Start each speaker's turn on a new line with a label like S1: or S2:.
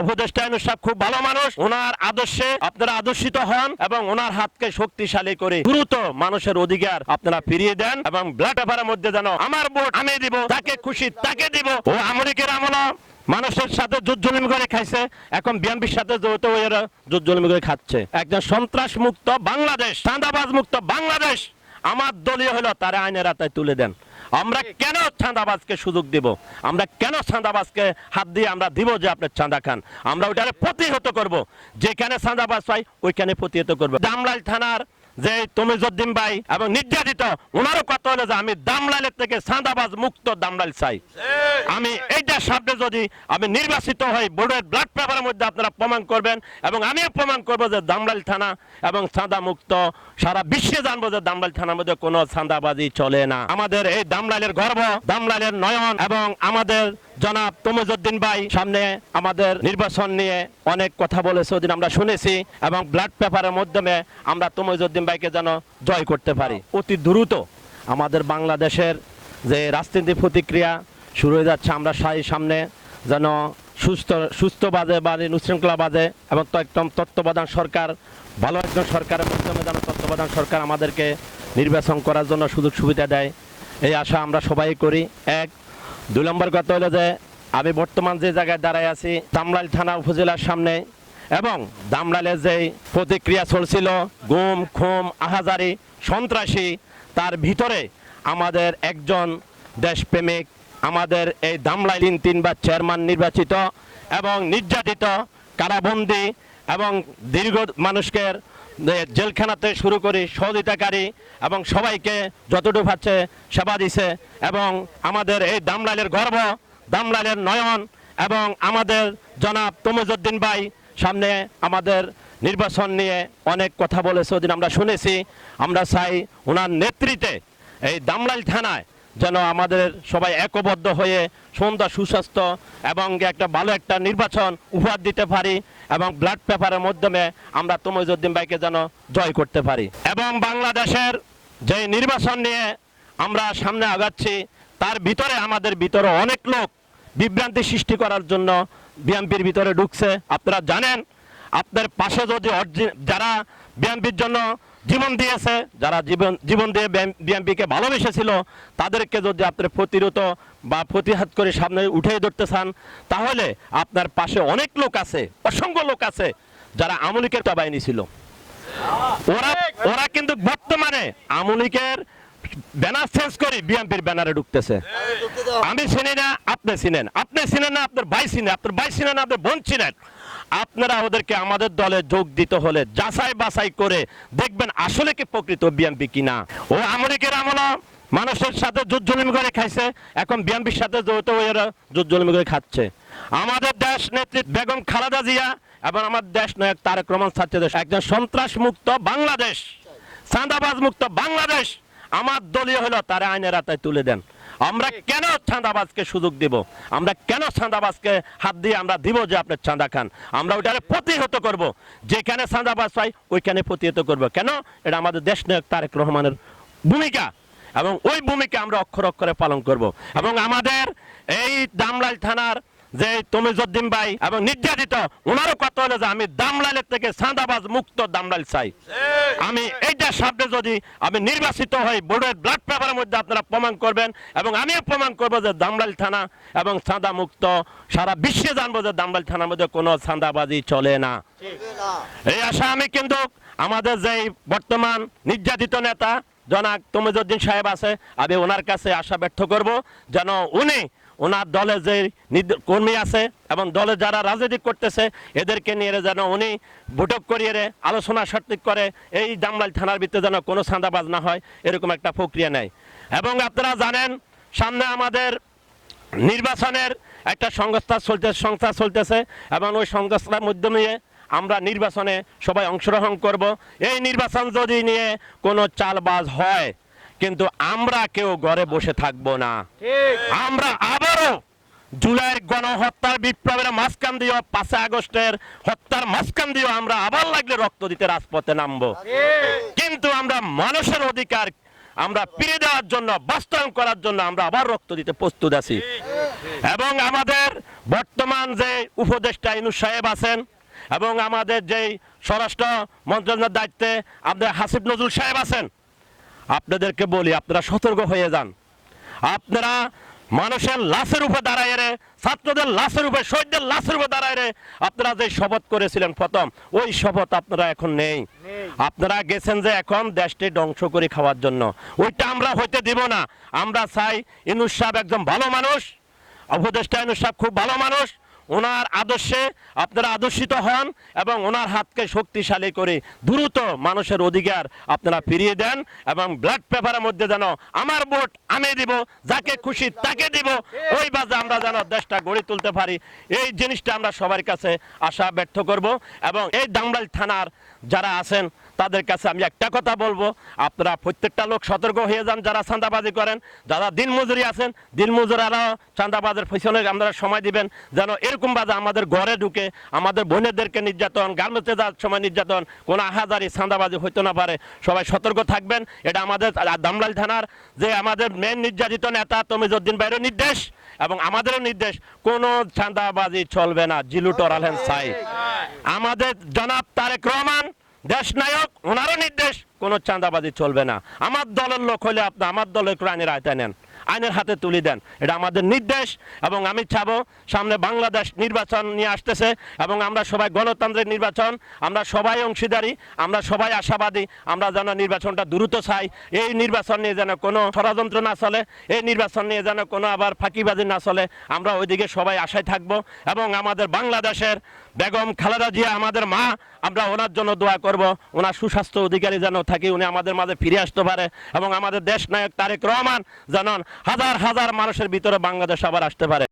S1: উপদেষ্টা খুব ভালো মানুষ। ওনার আদর্শে আপনারা আদর্শিত হন এবং ওনার হাতকে শক্তিশালী করে দ্রুত মানুষের অধিকার আপনারা ফিরিয়ে দেন এবং পেপারের মধ্যে যেন আমার ভোট আমি দিব, তাকে খুশি তাকে দিব। ও আমরিকের আমলা, মানুষের সাথে জুজ্জলিম করে খাইছে। এখন বিএনপির সাথে হয়ে এরা জুজ্জলিম করে খাচ্ছে। একজন সন্ত্রাস মুক্ত বাংলাদেশ চাঁদাবাজ মুক্ত বাংলাদেশ, আমার দলীয় হলো তারা আইনের আতায় তুলে দেন। আমরা কেন চাঁদাবাজকে সুযোগ দিব? আমরা কেন চাঁদাবাজকে হাত দিয়ে আমরা দিব যে আপনার চাঁদা খান? আমরা ওইটারে প্রতিহত করব। যেখানে চাঁদাবাজ হয়, ওইখানে প্রতিহত করব। দামলাল থানার যে তমিজুদ্দিন ভাই এবং নির্যাতিত ওনারও কথা হলো যে আমি দামলালের থেকে চাঁদাবাজ মুক্ত দামলাল চাই। আমি এইটা সামনে যদি আমি নির্বাচিত হই বোর্ডের ব্লাড পেপারের মধ্যে আপনারা প্রমাণ করবেন এবং আমিও প্রমাণ করব যে দামলাল থানা এবং চাঁদা মুক্ত সারা বিশ্বে জানব যে দামলাল থানার মধ্যে কোনো চাঁদাবাজি চলে না। আমাদের এই দামলালের গর্ব দামলালের নয়ন এবং আমাদের জনাব তমিজুদ্দিন ভাই, সামনে আমাদের নির্বাচন নিয়ে অনেক কথা বলেছে, ওদিন আমরা শুনেছি এবং ব্লাড পেপারের মাধ্যমে আমরা তমিজুদ্দিন ভাইকে যেন জয় করতে পারি। অতি দ্রুত আমাদের বাংলাদেশের যে রাজনীতি প্রতিক্রিয়া শুরু হয়ে যাচ্ছে, আমরা সাই সামনে যেন সুস্থ সুস্থ বাজে বা উশৃঙ্খলা বাজে এবং একদম তত্ত্বাবধান সরকার, ভালো একজন সরকারের মাধ্যমে যেন তত্ত্বাবধান সরকার আমাদেরকে নির্বাচন করার জন্য সুযোগ সুবিধা দেয়, এই আশা আমরা সবাই করি। এক দুই নম্বর কথা হলো যে, আমি বর্তমান যে জায়গায় দাঁড়ায় আছি তামলাইল থানা উপজেলার সামনে, এবং দামলালের যে প্রতিক্রিয়া চলছিল, গুম, খুম, আহাজারি, সন্ত্রাসী, তার ভিতরে আমাদের একজন দেশপ্রেমিক, আমাদের এই দামলাই তিন তিনবার চেয়ারম্যান নির্বাচিত এবং নির্যাতিত, কারাবন্দি এবং দীর্ঘ মানুষকে জেলখানাতে শুরু করে, সহযোগিতাকারী এবং সবাইকে যতটুকু পাচ্ছে সেবা দিছে এবং আমাদের এই দামলালের গর্ব, দামলালের নয়ন এবং আমাদের জনাব তমিজুদ্দিন ভাই সামনে আমাদের নির্বাচন নিয়ে অনেক কথা বলেছে, ওদিন আমরা শুনেছি। আমরা চাই ওনার নেতৃত্বে এই দামলাল থানায় যেন আমাদের সবাই একবদ্ধ হয়ে সুন্দর সুস্বাস্থ্য এবং একটা ভালো একটা নির্বাচন উপহার দিতে পারি এবং ব্লাড পেপারের মাধ্যমে আমরা তমিজুদ্দিন ভাইকে যেন জয় করতে পারি। এবং বাংলাদেশের যে নির্বাচন নিয়ে আমরা সামনে আগাচ্ছি, তার ভিতরে আমাদের ভিতরে অনেক লোক বিভ্রান্তি সৃষ্টি করার জন্য বিএনপির ভিতরে ঢুকছে। আপনারা জানেন, আপনার পাশে যদি যারা বিএনপির জন্য জীবন দিয়েছে, যারা জীবন জীবন দিয়ে বিএনপিকে ভালোবেসেছিল, তাদেরকে যদি আপনি প্রতিরোধ বা প্রতিহাত করে সামনে উঠে ধরতে চান, তাহলে আপনার পাশে অনেক লোক আছে, অসংখ্য লোক আছে, যারা আমলিকের বাহিনী ছিল। ওরা ওরা কিন্তু বর্তমানে আমলিকের ব্যানার চেঞ্জ করে বিএনপির ব্যানারে ঢুকতেছে। আমি চিনি না, আপনি চিনেন। আপনি চিনেন না, আপনার ভাই চিনে আপনার ভাই চিনেন না, আপনার বোন চিনেন। আপনারা ওদেরকে আমাদের দলে যোগ দিতে হলে যাচাই বাছাই করে দেখবেন আসলে কি প্রকৃত বিএনপি কিনা। ও আমরিকের আমলা, মানুষের সাথে জুজ্জলিম করে খাইছে, এখন বিএনপির সাথে যৌথ এরা জুজ্জলিম করে খাচ্ছে। আমাদের দেশ নেত্রী বেগম খালেদা জিয়া এবং আমার দেশ নায়ক তারেক রহমান ছাত্র দেশ, একজন সন্ত্রাস মুক্ত বাংলাদেশ চাঁদাবাজ মুক্ত বাংলাদেশ, আমার দলীয় হলো তারা আইনের আতায় তুলে দেন। আমরা কেন চাঁদাবাজকে সুযোগ দিব? আমরা কেন চাঁদাবাজকে হাত দিয়ে আমরা দিব যে আপনি চাঁদা খান? আমরা ওইটারে প্রতিহত করব। যেখানে চাঁদাবাজ হয় ওইখানে প্রতিহত করব। কেন? এটা আমাদের দেশ নায়ক তারেক রহমানের ভূমিকা। এবং ওই ভূমিকা আমরা অক্ষর অক্ষরে পালন করব। এবং আমাদের এই দামলাল থানার যে তমিজুদ্দিন ভাই এবং নির্যাতিত, ওনারও কথা হলো যে আমি দামলালের থেকে চাঁদাবাজ মুক্ত দামলাল চাই। আমি এইটা সামনে যদি আমি নির্বাচিত হই, বোর্ডের ব্লাড পেপারের মধ্যে আপনারা প্রমাণ করবেন এবং আমিও প্রমাণ করব যে দামলাল থানা এবং চাঁদা মুক্ত সারা বিশ্বে জানব যে দামলাল থানার মধ্যে কোনো চাঁদাবাজি চলে না। এই আশা আমি কিন্তু আমাদের যে বর্তমান নির্যাতিত নেতা জনাক তমিজুদ্দিন সাহেব আছে, আমি ওনার কাছে আশা ব্যর্থ করব যেন উনি ওনার দলে যে কর্মী আছে এবং দলে যারা রাজনীতি করতেছে, এদেরকে নিয়ে যেন উনি বৈঠক করিয়ে আলোচনা সঠিক করে, এই দামলাল থানার ভিতরে যেন কোনো চাঁদাবাজ না হয়, এরকম একটা প্রক্রিয়া নেয়। এবং আপনারা জানেন, সামনে আমাদের নির্বাচনের একটা সংস্থা চলতে, সংস্থা চলতেছে এবং ওই সংস্থার মাধ্যমে আমরা নির্বাচনে সবাই অংশগ্রহণ করব। এই নির্বাচন যদি নিয়ে কোনো চালবাজ হয় কিন্তু আমরা কেউ ঘরে বসে থাকব না। আমরা আবারও জুলাইয়ের গণহত্যার বিপ্লবের মাঝখান দিয়েও পাঁচই আগস্টের হত্যার মাঝখান দিয়েও আমরা আবার লাগলে রক্ত দিতে রাজপথে নামবো। কিন্তু আমরা মানুষের অধিকার আমরা ফিরে দেওয়ার জন্য বাস্তবায়ন করার জন্য আমরা আবার রক্ত দিতে প্রস্তুত আছি। এবং আমাদের বর্তমান যে উপদেষ্টা ইনু সাহেব আছেন এবং আমাদের যেই স্বরাষ্ট্র মন্ত্রণালয়ের দায়িত্বে আমাদের হাসিব নজরুল সাহেব আছেন আপনাদেরকে বলি আপনারা সতর্ক হয়ে যান। আপনারা মানুষের লাশের উপর দাঁড়ায় রে ছাত্রদের লাশের উপর শহীদদের লাশের উপর দাঁড়ায় রে। আপনারা যে শপথ করেছিলেন প্রথম ওই শপথ আপনারা এখন নেই। আপনারা গেছেন যে এখন দেশটি ধ্বংস করে খাওয়ার জন্য। ওইটা আমরা হইতে দিব না। আমরা চাই ইনুস সাহেব একজন ভালো মানুষ উপদেষ্টা ইনুস সাহেব খুব ভালো মানুষ। ওনার আদর্শে আপনারা আদর্শিত হন এবং ওনার হাতকে শক্তিশালী করে দ্রুত মানুষের অধিকার আপনারা ফিরিয়ে দেন এবং ব্ল্যাক পেপারের মধ্যে যেন আমার ভোট আমি দিব, যাকে খুশি তাকে দিব, ওই বাজে আমরা যেন দেশটা গড়ে তুলতে পারি। এই জিনিসটা আমরা সবার কাছে আশা ব্যর্থ করব এবং এই দামরাইল থানার যারা আছেন তাদের কাছে আমি একটা কথা বলব। আপনারা প্রত্যেকটা লোক সতর্ক হয়ে যান যারা চাঁদাবাজি করেন, যারা দিনমজুরি আছেন, দিনমজুরারাও চাঁদাবাজের পিছনে আপনারা সময় দিবেন, যেন এরকম বাজে আমাদের ঘরে ঢুকে আমাদের বোনেদেরকে নির্যাতন, গার্মেন্টসে যাওয়ার সময় নির্যাতন, কোনো আহাজারি, চাঁদাবাজি হইতে না পারে। সবাই সতর্ক থাকবেন। এটা আমাদের দামলাল থানার যে আমাদের মেন নির্যাতিত নেতা তমিজুদ্দিন বাইরের নির্দেশ এবং আমাদেরও নির্দেশ, কোনো চাঁদাবাজি চলবে না। জিলু টরালেন সাই। আমাদের জনাব তারেক রহমান দেশ নায়ক, ওনারও নির্দেশ, কোনো চাঁদাবাজি চলবে না। আমার দলের লোক হলে আপনি আমার দলের আইনের আয়তা নেন, আইনের হাতে তুলে দেন। এটা আমাদের নির্দেশ এবং আমি চাবো, সামনে বাংলাদেশ নির্বাচন নিয়ে আসতেছে এবং আমরা সবাই গণতান্ত্রিক নির্বাচন, আমরা সবাই অংশীদারি, আমরা সবাই আশাবাদী, আমরা যেন নির্বাচনটা দ্রুত চাই। এই নির্বাচন নিয়ে যেন কোনো ষড়যন্ত্র না চলে, এই নির্বাচন নিয়ে যেন কোনো আবার ফাঁকিবাজি না চলে, আমরা ওইদিকে সবাই আশায় থাকব এবং আমাদের বাংলাদেশের বেগম খালেদা জিয়া আমাদের মা, আমরা ওনার জন্য দোয়া করব। ওনার সুস্বাস্থ্য অধিকারী যেন থাকি, উনি আমাদের মাঝে ফিরে আসতে পারে এবং আমাদের দেশ নায়ক তারেক রহমান যেন হাজার হাজার মানুষের ভিতরে বাংলাদেশ আবার আসতে পারে।